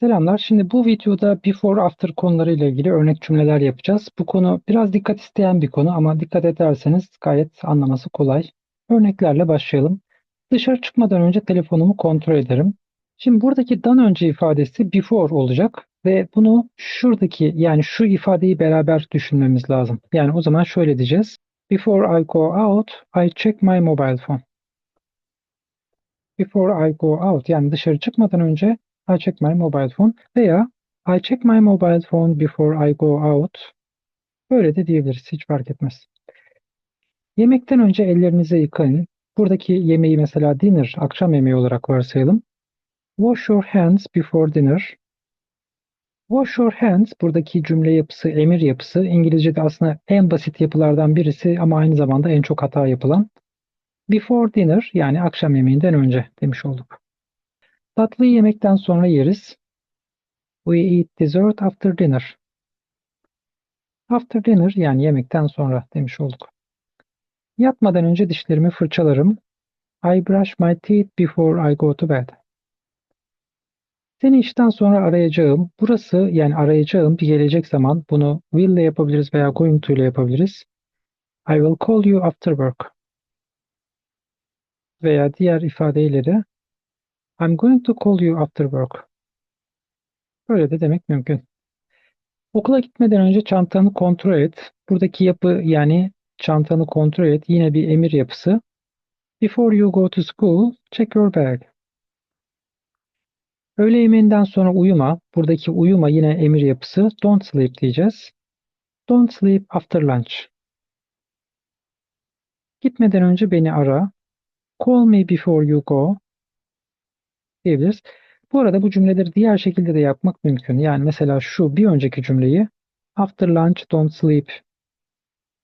Selamlar. Şimdi bu videoda before after konularıyla ilgili örnek cümleler yapacağız. Bu konu biraz dikkat isteyen bir konu ama dikkat ederseniz gayet anlaması kolay. Örneklerle başlayalım. Dışarı çıkmadan önce telefonumu kontrol ederim. Şimdi buradaki dan önce ifadesi before olacak ve bunu şuradaki yani şu ifadeyi beraber düşünmemiz lazım. Yani o zaman şöyle diyeceğiz. Before I go out, I check my mobile phone. Before I go out yani dışarı çıkmadan önce I check my mobile phone veya I check my mobile phone before I go out. Böyle de diyebiliriz. Hiç fark etmez. Yemekten önce ellerinizi yıkayın. Buradaki yemeği mesela dinner, akşam yemeği olarak varsayalım. Wash your hands before dinner. Wash your hands buradaki cümle yapısı, emir yapısı. İngilizce'de aslında en basit yapılardan birisi ama aynı zamanda en çok hata yapılan. Before dinner yani akşam yemeğinden önce demiş olduk. Tatlıyı yemekten sonra yeriz. We eat dessert after dinner. After dinner yani yemekten sonra demiş olduk. Yatmadan önce dişlerimi fırçalarım. I brush my teeth before I go to bed. Seni işten sonra arayacağım. Burası yani arayacağım bir gelecek zaman. Bunu will ile yapabiliriz veya going to ile yapabiliriz. I will call you after work. Veya diğer ifadeyle de I'm going to call you after work. Böyle de demek mümkün. Okula gitmeden önce çantanı kontrol et. Buradaki yapı yani çantanı kontrol et yine bir emir yapısı. Before you go to school, check your bag. Öğle yemeğinden sonra uyuma. Buradaki uyuma yine emir yapısı. Don't sleep diyeceğiz. Don't sleep after lunch. Gitmeden önce beni ara. Call me before you go diyebiliriz. Bu arada bu cümleleri diğer şekilde de yapmak mümkün. Yani mesela şu bir önceki cümleyi after lunch don't sleep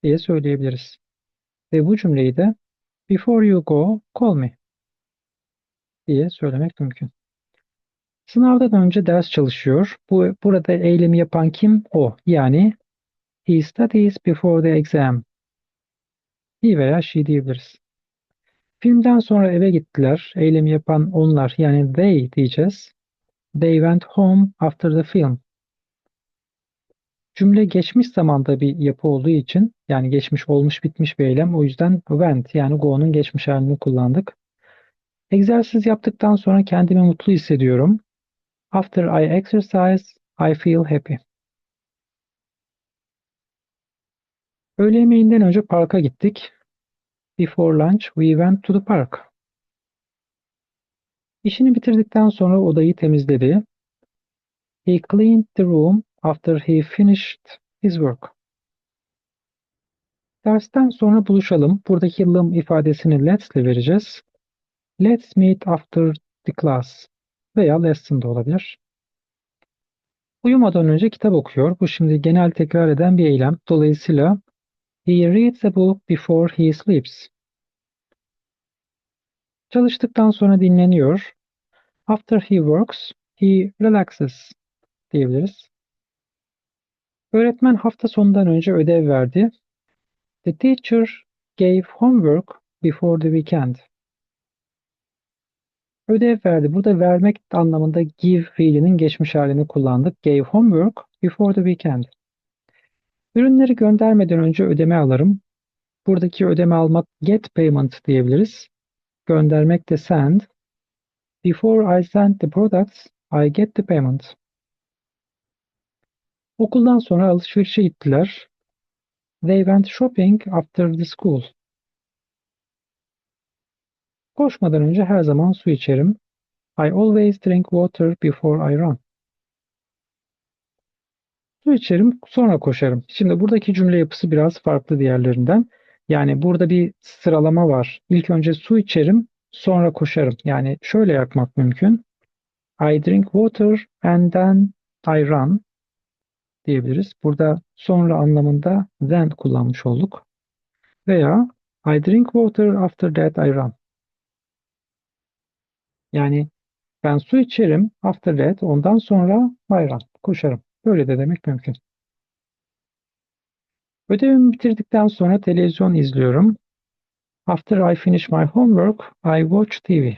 diye söyleyebiliriz. Ve bu cümleyi de before you go call me diye söylemek mümkün. Sınavdan önce ders çalışıyor. Bu burada eylemi yapan kim? O. Yani he studies before the exam. He veya she diyebiliriz. Filmden sonra eve gittiler. Eylemi yapan onlar yani they diyeceğiz. They went home after the film. Cümle geçmiş zamanda bir yapı olduğu için yani geçmiş olmuş bitmiş bir eylem o yüzden went yani go'nun geçmiş halini kullandık. Egzersiz yaptıktan sonra kendimi mutlu hissediyorum. After I exercise, I feel happy. Öğle yemeğinden önce parka gittik. Before lunch, we went to the park. İşini bitirdikten sonra odayı temizledi. He cleaned the room after he finished his work. Dersten sonra buluşalım. Buradaki lım ifadesini let's ile vereceğiz. Let's meet after the class veya lesson da olabilir. Uyumadan önce kitap okuyor. Bu şimdi genel tekrar eden bir eylem. Dolayısıyla he reads a book before he sleeps. Çalıştıktan sonra dinleniyor. After he works, he relaxes diyebiliriz. Öğretmen hafta sonundan önce ödev verdi. The teacher gave homework before the weekend. Ödev verdi. Burada vermek anlamında give fiilinin geçmiş halini kullandık. Gave homework before the weekend. Ürünleri göndermeden önce ödeme alırım. Buradaki ödeme almak get payment diyebiliriz. Göndermek de send. Before I send the products, I get the payment. Okuldan sonra alışverişe gittiler. They went shopping after the school. Koşmadan önce her zaman su içerim. I always drink water before I run. Su içerim, sonra koşarım. Şimdi buradaki cümle yapısı biraz farklı diğerlerinden. Yani burada bir sıralama var. İlk önce su içerim, sonra koşarım. Yani şöyle yapmak mümkün. I drink water and then I run diyebiliriz. Burada sonra anlamında then kullanmış olduk. Veya I drink water after that I run. Yani ben su içerim after that ondan sonra I run. Koşarım. Böyle de demek mümkün. Ödevimi bitirdikten sonra televizyon izliyorum. After I finish my homework, I watch TV.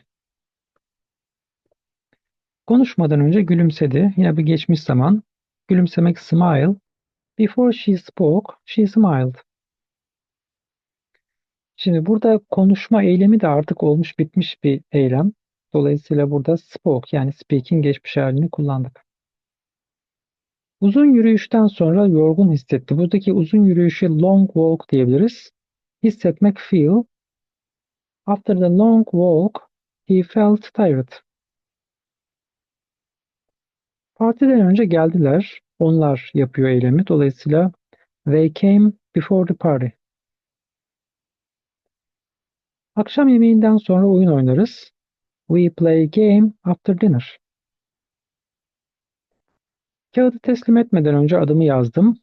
Konuşmadan önce gülümsedi. Yine bir geçmiş zaman. Gülümsemek smile. Before she spoke, she smiled. Şimdi burada konuşma eylemi de artık olmuş bitmiş bir eylem. Dolayısıyla burada spoke yani speaking geçmiş halini kullandık. Uzun yürüyüşten sonra yorgun hissetti. Buradaki uzun yürüyüşe long walk diyebiliriz. Hissetmek feel. After the long walk, he felt tired. Partiden önce geldiler. Onlar yapıyor eylemi. Dolayısıyla they came before the party. Akşam yemeğinden sonra oyun oynarız. We play game after dinner. Kağıdı teslim etmeden önce adımı yazdım.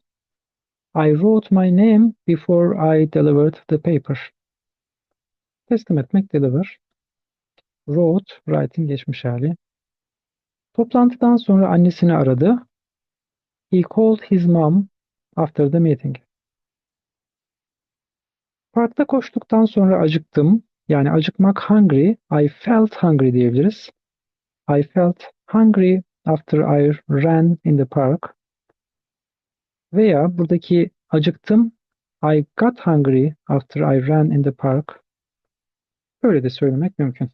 I wrote my name before I delivered the paper. Teslim etmek deliver. Wrote, writing geçmiş hali. Toplantıdan sonra annesini aradı. He called his mom after the meeting. Parkta koştuktan sonra acıktım. Yani acıkmak hungry. I felt hungry diyebiliriz. I felt hungry after I ran in the park. Veya buradaki acıktım. I got hungry after I ran in the park. Böyle de söylemek mümkün.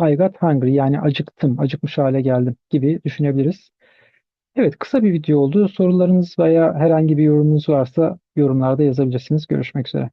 I got hungry yani acıktım, acıkmış hale geldim gibi düşünebiliriz. Evet kısa bir video oldu. Sorularınız veya herhangi bir yorumunuz varsa yorumlarda yazabilirsiniz. Görüşmek üzere.